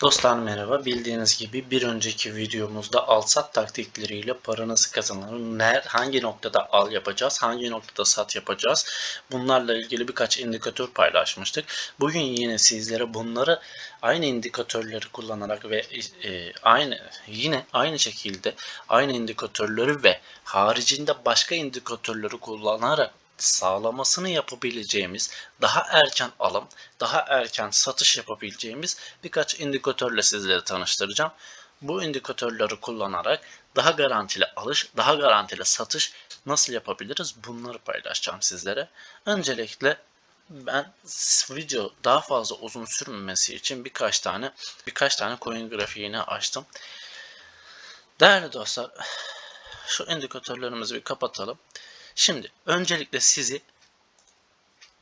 Dostlar merhaba. Bildiğiniz gibi bir önceki videomuzda al sat taktikleriyle para nasıl kazanılır, ner, hangi noktada al yapacağız, hangi noktada sat yapacağız bunlarla ilgili birkaç indikatör paylaşmıştık. Bugün yine sizlere bunları aynı indikatörleri kullanarak ve e, aynı yine aynı şekilde aynı indikatörleri ve haricinde başka indikatörleri kullanarak sağlamasını yapabileceğimiz, daha erken alım, daha erken satış yapabileceğimiz birkaç indikatörle sizleri tanıştıracağım. Bu indikatörleri kullanarak daha garantili alış, daha garantili satış nasıl yapabiliriz bunları paylaşacağım sizlere. Öncelikle ben video daha fazla uzun sürmemesi için birkaç tane birkaç tane coin grafiğini açtım. Değerli dostlar, şu indikatörlerimizi bir kapatalım. Şimdi öncelikle sizi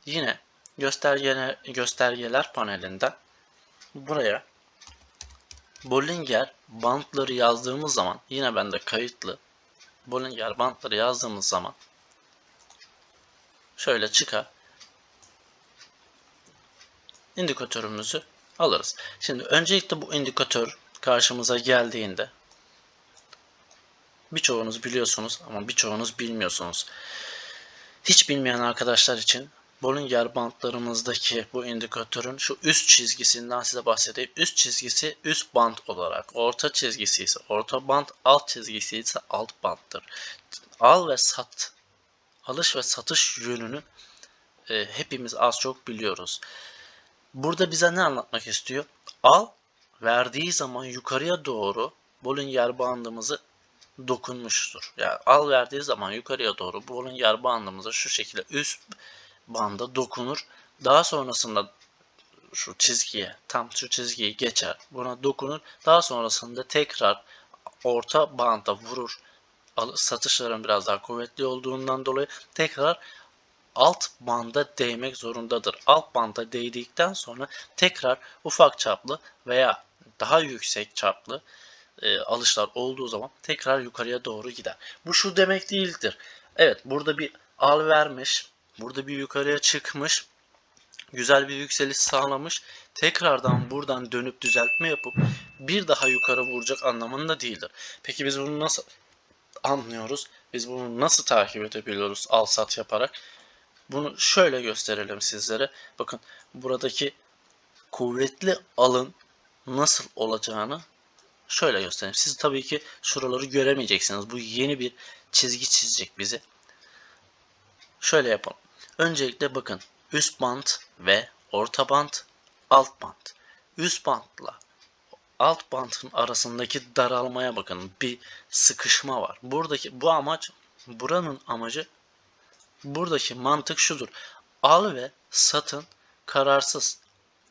yine göstergeler, göstergeler panelinden buraya Bollinger bantları yazdığımız zaman yine bende kayıtlı Bollinger bantları yazdığımız zaman şöyle çıkar indikatörümüzü alırız. Şimdi öncelikle bu indikatör karşımıza geldiğinde Birçoğunuz biliyorsunuz ama birçoğunuz bilmiyorsunuz. Hiç bilmeyen arkadaşlar için Bollinger bantlarımızdaki bu indikatörün şu üst çizgisinden size bahsedeyim. Üst çizgisi üst bant olarak, orta çizgisi ise orta bant, alt çizgisi ise alt banttır. Al ve sat, alış ve satış yönünü e, hepimiz az çok biliyoruz. Burada bize ne anlatmak istiyor? Al verdiği zaman yukarıya doğru Bollinger bandımızı dokunmuştur. Yani al verdiği zaman yukarıya doğru bolun yer bandımıza şu şekilde üst banda dokunur. Daha sonrasında şu çizgiye tam şu çizgiyi geçer. Buna dokunur. Daha sonrasında tekrar orta banda vurur. Satışların biraz daha kuvvetli olduğundan dolayı tekrar alt banda değmek zorundadır. Alt banda değdikten sonra tekrar ufak çaplı veya daha yüksek çaplı e, alışlar olduğu zaman tekrar yukarıya doğru gider. Bu şu demek değildir. Evet burada bir al vermiş. Burada bir yukarıya çıkmış. Güzel bir yükseliş sağlamış. Tekrardan buradan dönüp düzeltme yapıp bir daha yukarı vuracak anlamında değildir. Peki biz bunu nasıl anlıyoruz? Biz bunu nasıl takip edebiliyoruz al sat yaparak? Bunu şöyle gösterelim sizlere. Bakın buradaki kuvvetli alın nasıl olacağını şöyle göstereyim. Siz tabii ki şuraları göremeyeceksiniz. Bu yeni bir çizgi çizecek bizi. Şöyle yapalım. Öncelikle bakın üst bant ve orta bant, alt bant. Üst bantla alt bantın arasındaki daralmaya bakın. Bir sıkışma var. Buradaki bu amaç buranın amacı buradaki mantık şudur. Al ve satın kararsız.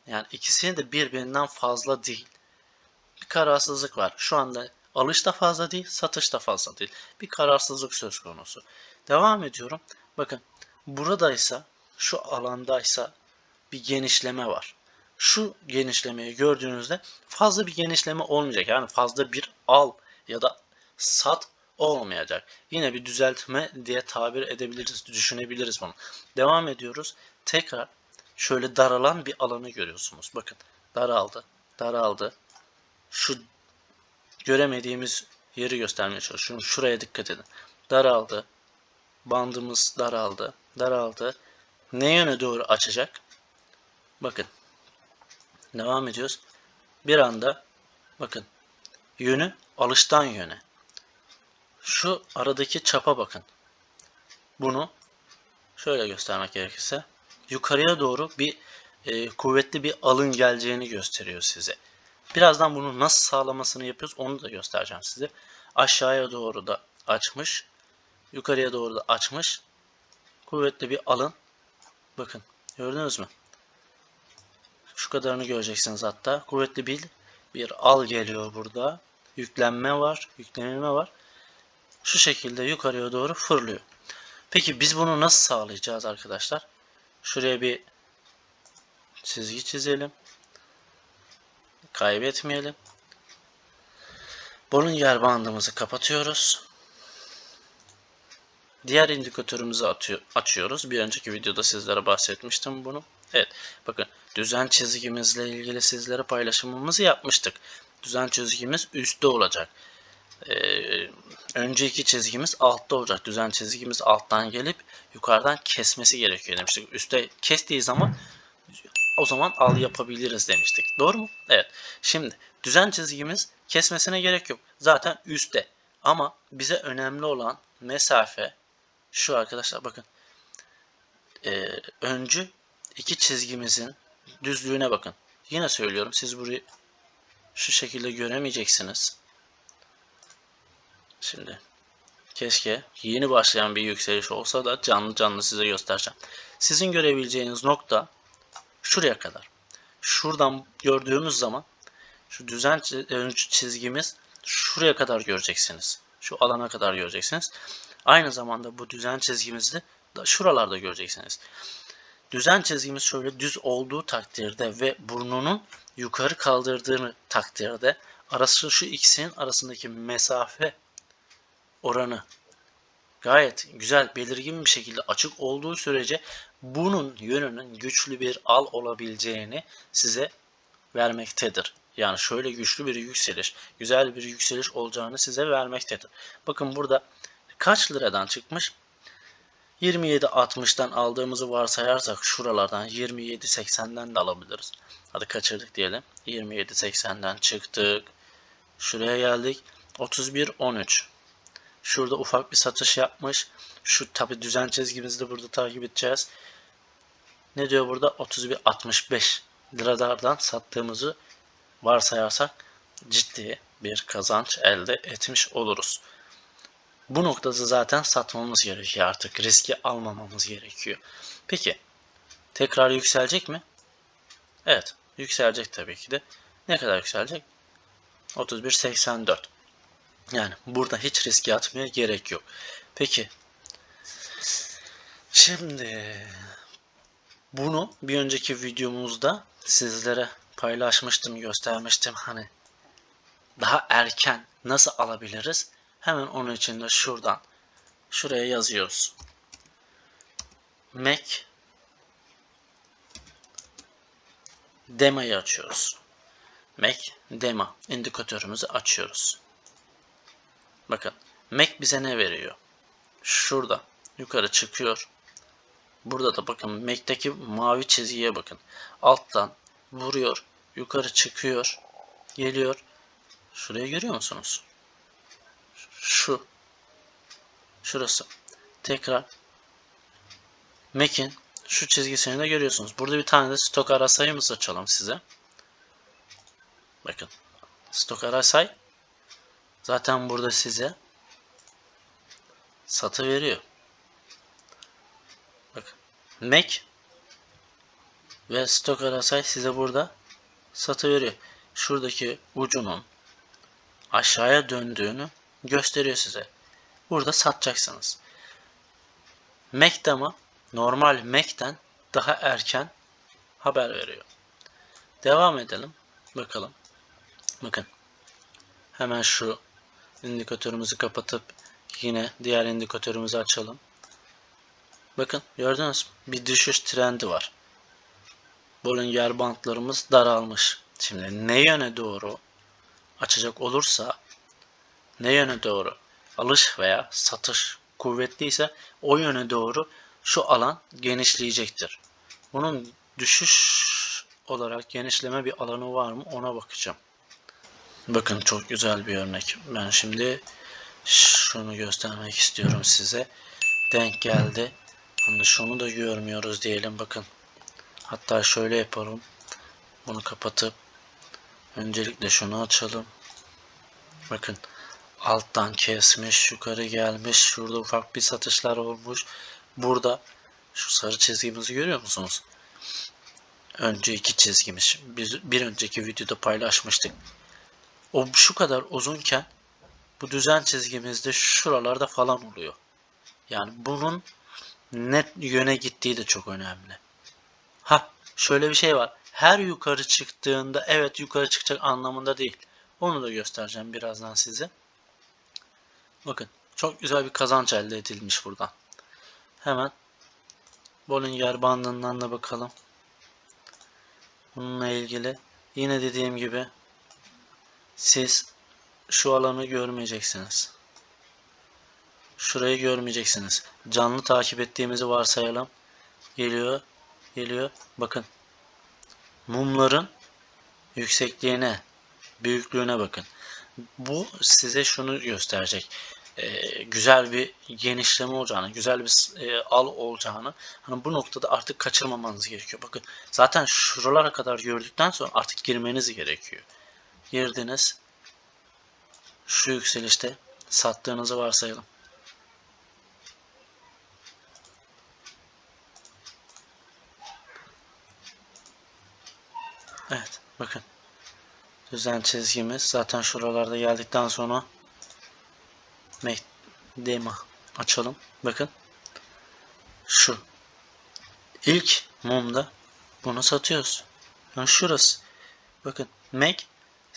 Yani ikisini de birbirinden fazla değil bir kararsızlık var. Şu anda alış da fazla değil, satış da fazla değil. Bir kararsızlık söz konusu. Devam ediyorum. Bakın buradaysa, şu alandaysa bir genişleme var. Şu genişlemeyi gördüğünüzde fazla bir genişleme olmayacak. Yani fazla bir al ya da sat olmayacak. Yine bir düzeltme diye tabir edebiliriz, düşünebiliriz bunu. Devam ediyoruz. Tekrar şöyle daralan bir alanı görüyorsunuz. Bakın daraldı, daraldı, şu göremediğimiz yeri göstermeye çalışıyorum. Şuraya dikkat edin. Daraldı. Bandımız daraldı. Daraldı. Ne yöne doğru açacak? Bakın. Devam ediyoruz. Bir anda bakın. Yönü alıştan yöne. Şu aradaki çapa bakın. Bunu şöyle göstermek gerekirse yukarıya doğru bir e, kuvvetli bir alın geleceğini gösteriyor size. Birazdan bunu nasıl sağlamasını yapıyoruz onu da göstereceğim size. Aşağıya doğru da açmış. Yukarıya doğru da açmış. Kuvvetli bir alın. Bakın gördünüz mü? Şu kadarını göreceksiniz hatta. Kuvvetli bir bir al geliyor burada. Yüklenme var, yüklenilme var. Şu şekilde yukarıya doğru fırlıyor. Peki biz bunu nasıl sağlayacağız arkadaşlar? Şuraya bir çizgi çizelim kaybetmeyelim. Bunun yer bandımızı kapatıyoruz. Diğer indikatörümüzü açıyoruz. Bir önceki videoda sizlere bahsetmiştim bunu. Evet bakın düzen çizgimizle ilgili sizlere paylaşımımızı yapmıştık. Düzen çizgimiz üstte olacak. Ee, önceki çizgimiz altta olacak. Düzen çizgimiz alttan gelip yukarıdan kesmesi gerekiyor demiştik. Üste kestiği zaman o zaman al yapabiliriz demiştik. Doğru mu? Evet. Şimdi düzen çizgimiz kesmesine gerek yok. Zaten üstte. Ama bize önemli olan mesafe şu arkadaşlar bakın. Ee, öncü iki çizgimizin düzlüğüne bakın. Yine söylüyorum siz burayı şu şekilde göremeyeceksiniz. Şimdi keşke yeni başlayan bir yükseliş olsa da canlı canlı size göstereceğim. Sizin görebileceğiniz nokta şuraya kadar. Şuradan gördüğümüz zaman şu düzen çizgimiz şuraya kadar göreceksiniz. Şu alana kadar göreceksiniz. Aynı zamanda bu düzen çizgimizi de şuralarda göreceksiniz. Düzen çizgimiz şöyle düz olduğu takdirde ve burnunun yukarı kaldırdığını takdirde arası şu ikisinin arasındaki mesafe oranı gayet güzel belirgin bir şekilde açık olduğu sürece bunun yönünün güçlü bir al olabileceğini size vermektedir. Yani şöyle güçlü bir yükseliş, güzel bir yükseliş olacağını size vermektedir. Bakın burada kaç liradan çıkmış? 27.60'dan aldığımızı varsayarsak şuralardan 27.80'den de alabiliriz. Hadi kaçırdık diyelim. 27.80'den çıktık. Şuraya geldik. 31.13. Şurada ufak bir satış yapmış. Şu tabi düzen çizgimizi burada takip edeceğiz. Ne diyor burada? 31.65 liralardan sattığımızı varsayarsak ciddi bir kazanç elde etmiş oluruz. Bu noktada zaten satmamız gerekiyor artık. Riski almamamız gerekiyor. Peki tekrar yükselecek mi? Evet yükselecek tabii ki de. Ne kadar yükselecek? 31.84. Yani burada hiç riske atmaya gerek yok. Peki şimdi bunu bir önceki videomuzda sizlere paylaşmıştım, göstermiştim. Hani daha erken nasıl alabiliriz? Hemen onun için de şuradan şuraya yazıyoruz. Mac Dema'yı açıyoruz. Mac Dema indikatörümüzü açıyoruz. Bakın Mac bize ne veriyor? Şurada yukarı çıkıyor. Burada da bakın Mac'teki mavi çizgiye bakın. Alttan vuruyor. Yukarı çıkıyor. Geliyor. Şurayı görüyor musunuz? Şu. Şurası. Tekrar Mac'in şu çizgisini de görüyorsunuz. Burada bir tane de stok ara sayımız açalım size. Bakın. Stok ara say zaten burada size satı veriyor. Bakın. Mac ve stok arasay size burada satı veriyor. Şuradaki ucunun aşağıya döndüğünü gösteriyor size. Burada satacaksınız. Mac'de ama normal Mac'ten daha erken haber veriyor. Devam edelim. Bakalım. Bakın. Hemen şu indikatörümüzü kapatıp yine diğer indikatörümüzü açalım. Bakın gördünüz mü? Bir düşüş trendi var. Bollinger bantlarımız daralmış. Şimdi ne yöne doğru açacak olursa ne yöne doğru alış veya satış kuvvetliyse o yöne doğru şu alan genişleyecektir. Bunun düşüş olarak genişleme bir alanı var mı ona bakacağım. Bakın çok güzel bir örnek. Ben şimdi şunu göstermek istiyorum size. Denk geldi. Hani şunu da görmüyoruz diyelim bakın. Hatta şöyle yapalım. Bunu kapatıp öncelikle şunu açalım. Bakın alttan kesmiş, yukarı gelmiş. Şurada ufak bir satışlar olmuş. Burada şu sarı çizgimizi görüyor musunuz? Önce iki çizgimiz. Biz bir önceki videoda paylaşmıştık. O şu kadar uzunken bu düzen çizgimizde şuralarda falan oluyor. Yani bunun net yöne gittiği de çok önemli. Ha şöyle bir şey var. Her yukarı çıktığında evet yukarı çıkacak anlamında değil. Onu da göstereceğim birazdan size. Bakın çok güzel bir kazanç elde edilmiş buradan. Hemen Bollinger bandından da bakalım. Bununla ilgili yine dediğim gibi siz şu alanı görmeyeceksiniz. Şurayı görmeyeceksiniz. Canlı takip ettiğimizi varsayalım. Geliyor, geliyor. Bakın. Mumların yüksekliğine, büyüklüğüne bakın. Bu size şunu gösterecek. Ee, güzel bir genişleme olacağını, güzel bir e, al olacağını. Hani bu noktada artık kaçırmamanız gerekiyor. Bakın zaten şuralara kadar gördükten sonra artık girmeniz gerekiyor. Girdiniz. Şu yükselişte sattığınızı varsayalım. Evet bakın. Düzen çizgimiz zaten şuralarda geldikten sonra Dema açalım. Bakın. Şu. İlk mumda bunu satıyoruz. Yani şurası. Bakın Mac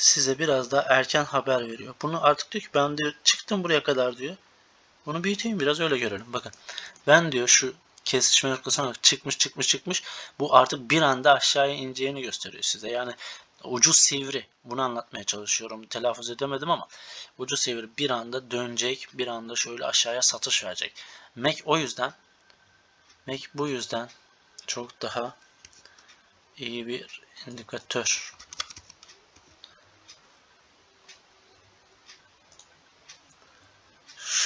size biraz daha erken haber veriyor. Bunu artık diyor ki ben diyor çıktım buraya kadar diyor. Bunu büyüteyim biraz öyle görelim. Bakın ben diyor şu kesişme noktasına çıkmış çıkmış çıkmış. Bu artık bir anda aşağıya ineceğini gösteriyor size. Yani ucu sivri. Bunu anlatmaya çalışıyorum. Telaffuz edemedim ama ucu sivri bir anda dönecek. Bir anda şöyle aşağıya satış verecek. Mac o yüzden Mac bu yüzden çok daha iyi bir indikatör.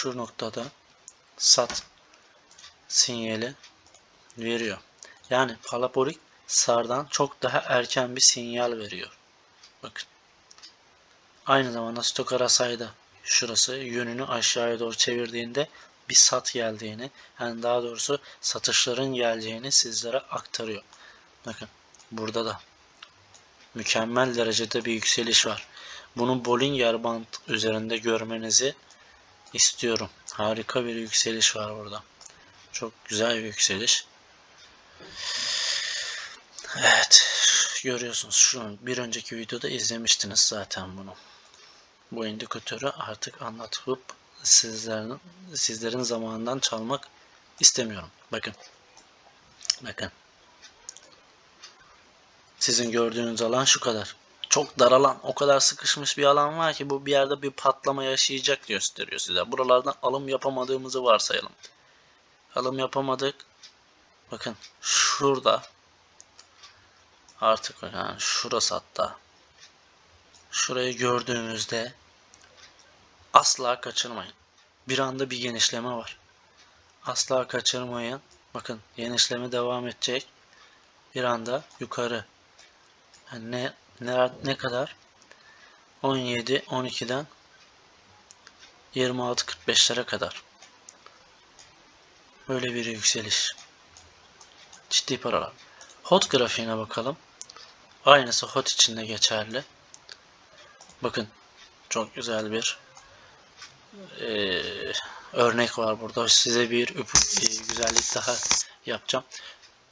Şu noktada sat sinyali veriyor. Yani parabolik sardan çok daha erken bir sinyal veriyor. Bakın. Aynı zamanda Stokarasay'da şurası yönünü aşağıya doğru çevirdiğinde bir sat geldiğini, yani daha doğrusu satışların geleceğini sizlere aktarıyor. Bakın burada da mükemmel derecede bir yükseliş var. Bunu Bollinger Band üzerinde görmenizi istiyorum. Harika bir yükseliş var burada. Çok güzel bir yükseliş. Evet. Görüyorsunuz şu bir önceki videoda izlemiştiniz zaten bunu. Bu indikatörü artık anlatıp sizlerin sizlerin zamanından çalmak istemiyorum. Bakın. Bakın. Sizin gördüğünüz alan şu kadar. Çok dar alan, o kadar sıkışmış bir alan var ki bu bir yerde bir patlama yaşayacak gösteriyor size. Buralardan alım yapamadığımızı varsayalım. Alım yapamadık. Bakın şurada artık yani şurası hatta şurayı gördüğünüzde asla kaçırmayın. Bir anda bir genişleme var. Asla kaçırmayın. Bakın genişleme devam edecek. Bir anda yukarı. Yani ne ne ne kadar? 17 12'den 26 45'lere kadar. Böyle bir yükseliş. Ciddi paralar. Hot grafiğine bakalım. Aynısı hot içinde geçerli. Bakın çok güzel bir e, örnek var burada. Size bir bir güzellik daha yapacağım.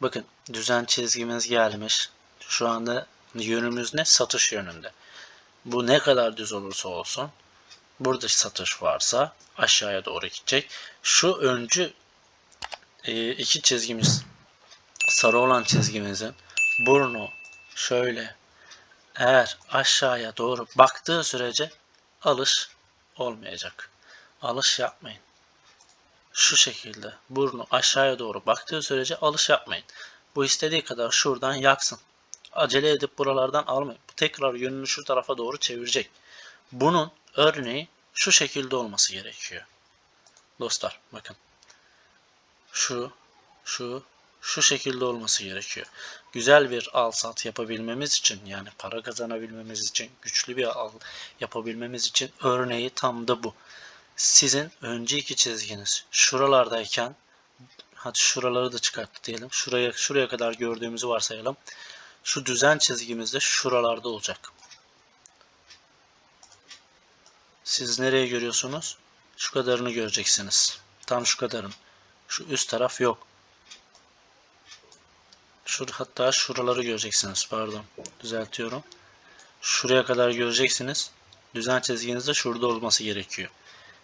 Bakın düzen çizgimiz gelmiş. Şu anda yönümüz ne? Satış yönünde. Bu ne kadar düz olursa olsun burada satış varsa aşağıya doğru gidecek. Şu öncü e, iki çizgimiz sarı olan çizgimizin burnu şöyle eğer aşağıya doğru baktığı sürece alış olmayacak. Alış yapmayın. Şu şekilde burnu aşağıya doğru baktığı sürece alış yapmayın. Bu istediği kadar şuradan yaksın. Acele edip buralardan almayın. Tekrar yönünü şu tarafa doğru çevirecek. Bunun örneği şu şekilde olması gerekiyor. Dostlar bakın. Şu, şu, şu şekilde olması gerekiyor. Güzel bir al sat yapabilmemiz için yani para kazanabilmemiz için güçlü bir al yapabilmemiz için örneği tam da bu. Sizin önce iki çizginiz şuralardayken hadi şuraları da çıkarttı diyelim. Şuraya şuraya kadar gördüğümüzü varsayalım. Şu düzen çizgimiz de şuralarda olacak. Siz nereye görüyorsunuz? Şu kadarını göreceksiniz. Tam şu kadarın. Şu üst taraf yok. Şur hatta şuraları göreceksiniz. Pardon. Düzeltiyorum. Şuraya kadar göreceksiniz. Düzen çizginiz de şurada olması gerekiyor.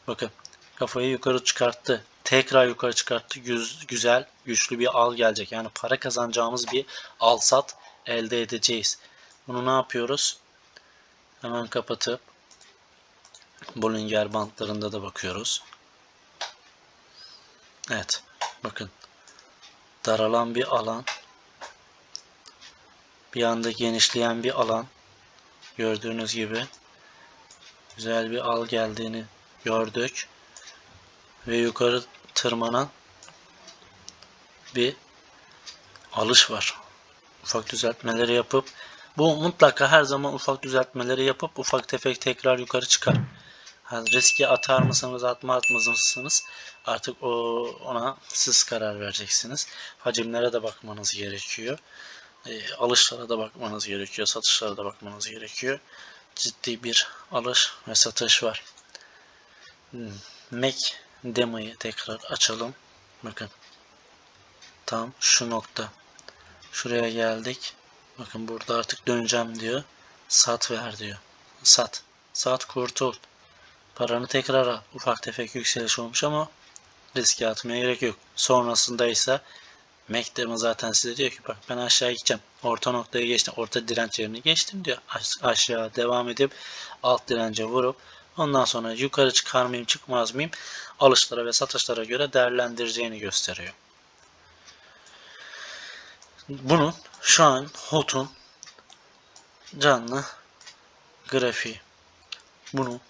Bakın. Kafayı yukarı çıkarttı. Tekrar yukarı çıkarttı. Güz güzel, güçlü bir al gelecek. Yani para kazanacağımız bir al sat elde edeceğiz. Bunu ne yapıyoruz? Hemen kapatıp Bollinger bantlarında da bakıyoruz. Evet. Bakın. Daralan bir alan. Bir anda genişleyen bir alan. Gördüğünüz gibi. Güzel bir al geldiğini gördük. Ve yukarı tırmanan bir alış var. Ufak düzeltmeleri yapıp bu mutlaka her zaman ufak düzeltmeleri yapıp ufak tefek tekrar yukarı çıkar. Ha, riske atar mısınız atmaz mısınız artık o ona siz karar vereceksiniz. Hacimlere de bakmanız gerekiyor. E, alışlara da bakmanız gerekiyor. Satışlara da bakmanız gerekiyor. Ciddi bir alış ve satış var. Hmm, Mac demoyu tekrar açalım. Bakın. Tam şu nokta. Şuraya geldik. Bakın burada artık döneceğim diyor. Sat ver diyor. Sat. Sat kurtul. Paranı tekrar al. Ufak tefek yükseliş olmuş ama riske atmaya gerek yok. Sonrasında ise Mekdemi zaten size diyor ki bak ben aşağı gideceğim. Orta noktaya geçtim. Orta direnç yerini geçtim diyor. Aş- aşağı devam edip alt dirence vurup ondan sonra yukarı çıkar mıyım çıkmaz mıyım alışlara ve satışlara göre değerlendireceğini gösteriyor. Bunun şu an HOT'un canlı grafiği. Bunu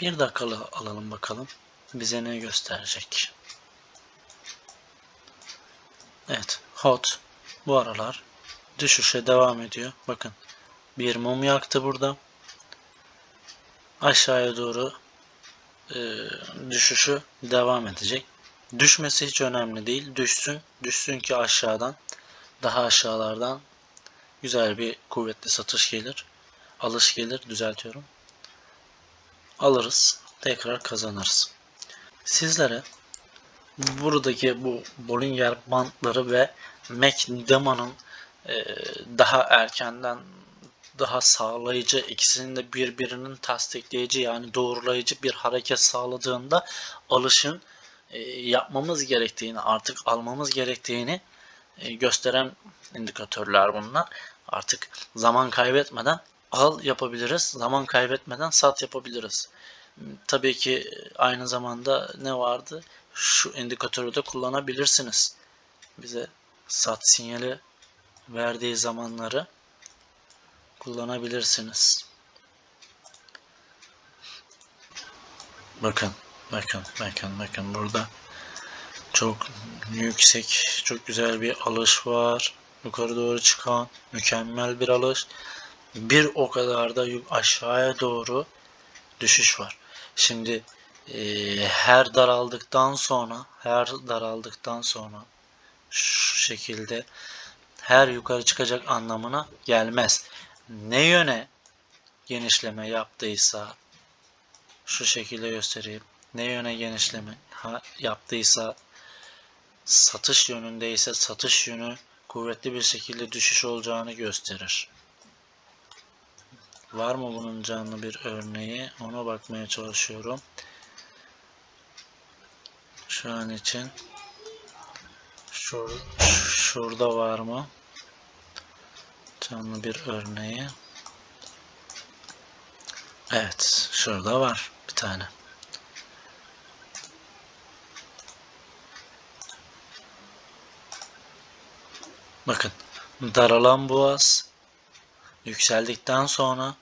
bir dakikalı alalım bakalım. Bize ne gösterecek? Evet. HOT bu aralar düşüşe devam ediyor. Bakın bir mum yaktı burada. Aşağıya doğru e, düşüşü devam edecek. Düşmesi hiç önemli değil. Düşsün. Düşsün ki aşağıdan daha aşağılardan güzel bir kuvvetli satış gelir. Alış gelir. Düzeltiyorum. Alırız. Tekrar kazanırız. Sizlere buradaki bu Bollinger bantları ve McDermott'un e, daha erkenden daha sağlayıcı ikisinin de birbirinin tasdikleyici yani doğrulayıcı bir hareket sağladığında alışın e, yapmamız gerektiğini artık almamız gerektiğini e, gösteren indikatörler bunlar. Artık zaman kaybetmeden al yapabiliriz. Zaman kaybetmeden sat yapabiliriz. Tabii ki aynı zamanda ne vardı? Şu indikatörü de kullanabilirsiniz. Bize sat sinyali verdiği zamanları kullanabilirsiniz. Bakın, bakın, bakın, bakın burada çok yüksek, çok güzel bir alış var. Yukarı doğru çıkan mükemmel bir alış. Bir o kadar da aşağıya doğru düşüş var. Şimdi e, her daraldıktan sonra, her daraldıktan sonra şu şekilde her yukarı çıkacak anlamına gelmez. Ne yöne genişleme yaptıysa şu şekilde göstereyim. Ne yöne genişleme yaptıysa satış yönünde ise satış yönü kuvvetli bir şekilde düşüş olacağını gösterir. Var mı bunun canlı bir örneği? Ona bakmaya çalışıyorum. Şu an için Şur şurada var mı? Canlı bir örneği. Evet, şurada var bir tane. Bakın, daralan boğaz yükseldikten sonra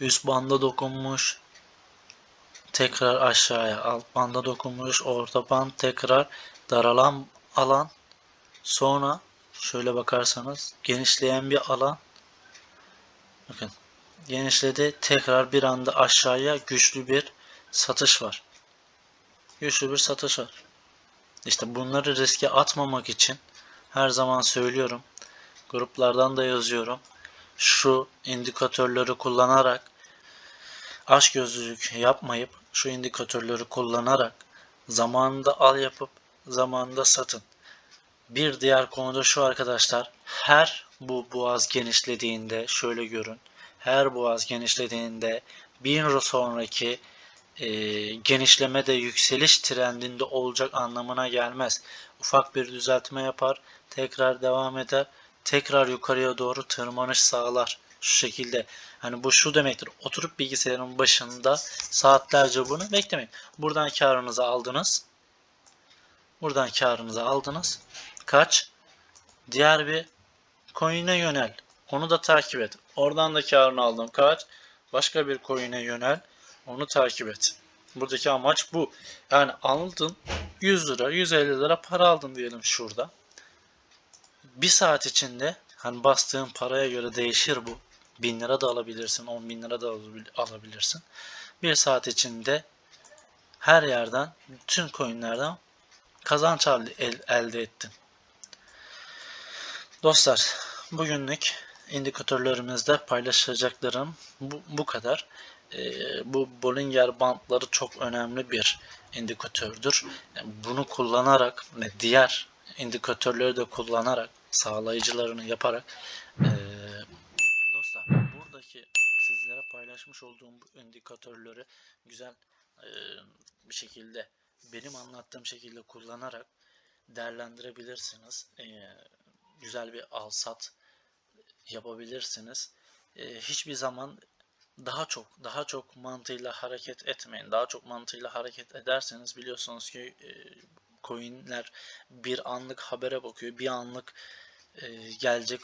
üst banda dokunmuş, tekrar aşağıya alt banda dokunmuş, orta band tekrar daralan alan, sonra şöyle bakarsanız genişleyen bir alan, bakın genişledi, tekrar bir anda aşağıya güçlü bir satış var. Güçlü bir satış var. İşte bunları riske atmamak için her zaman söylüyorum. Gruplardan da yazıyorum. Şu indikatörleri kullanarak aç gözlülük yapmayıp şu indikatörleri kullanarak zamanında al yapıp zamanında satın. Bir diğer konuda şu arkadaşlar. Her bu boğaz genişlediğinde şöyle görün. Her boğaz genişlediğinde bir sonraki e, genişleme de yükseliş trendinde olacak anlamına gelmez. Ufak bir düzeltme yapar, tekrar devam eder, tekrar yukarıya doğru tırmanış sağlar. Şu şekilde. Hani bu şu demektir. Oturup bilgisayarın başında saatlerce bunu beklemeyin. Buradan karınızı aldınız. Buradan karınızı aldınız. Kaç? Diğer bir coin'e yönel. Onu da takip et. Oradan da karını aldın. Kaç? Başka bir coin'e yönel. Onu takip et. Buradaki amaç bu. Yani aldın 100 lira, 150 lira para aldın diyelim şurada. Bir saat içinde hani bastığın paraya göre değişir bu. 1000 lira da alabilirsin, 10 bin lira da alabil- alabilirsin. Bir saat içinde her yerden, bütün coinlerden kazanç elde, el- elde ettin. Dostlar, bugünlük indikatörlerimizde paylaşacaklarım bu, bu kadar. Ee, bu Bollinger bantları çok önemli bir indikatördür. Yani bunu kullanarak ve diğer indikatörleri de kullanarak sağlayıcılarını yaparak ee, dostlar buradaki sizlere paylaşmış olduğum bu indikatörleri güzel ee, bir şekilde benim anlattığım şekilde kullanarak değerlendirebilirsiniz. Ee, güzel bir al sat yapabilirsiniz. Ee, hiçbir zaman daha çok daha çok mantığıyla hareket etmeyin. Daha çok mantığıyla hareket ederseniz biliyorsunuz ki e, coinler bir anlık habere bakıyor. Bir anlık e, gelecek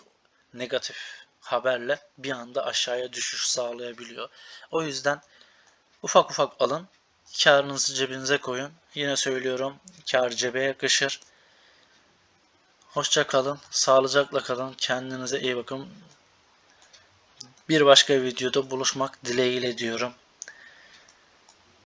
negatif haberle bir anda aşağıya düşüş sağlayabiliyor. O yüzden ufak ufak alın. Karınızı cebinize koyun. Yine söylüyorum kar cebe yakışır. Hoşça kalın, sağlıcakla kalın, kendinize iyi bakın. Bir başka videoda buluşmak dileğiyle diyorum.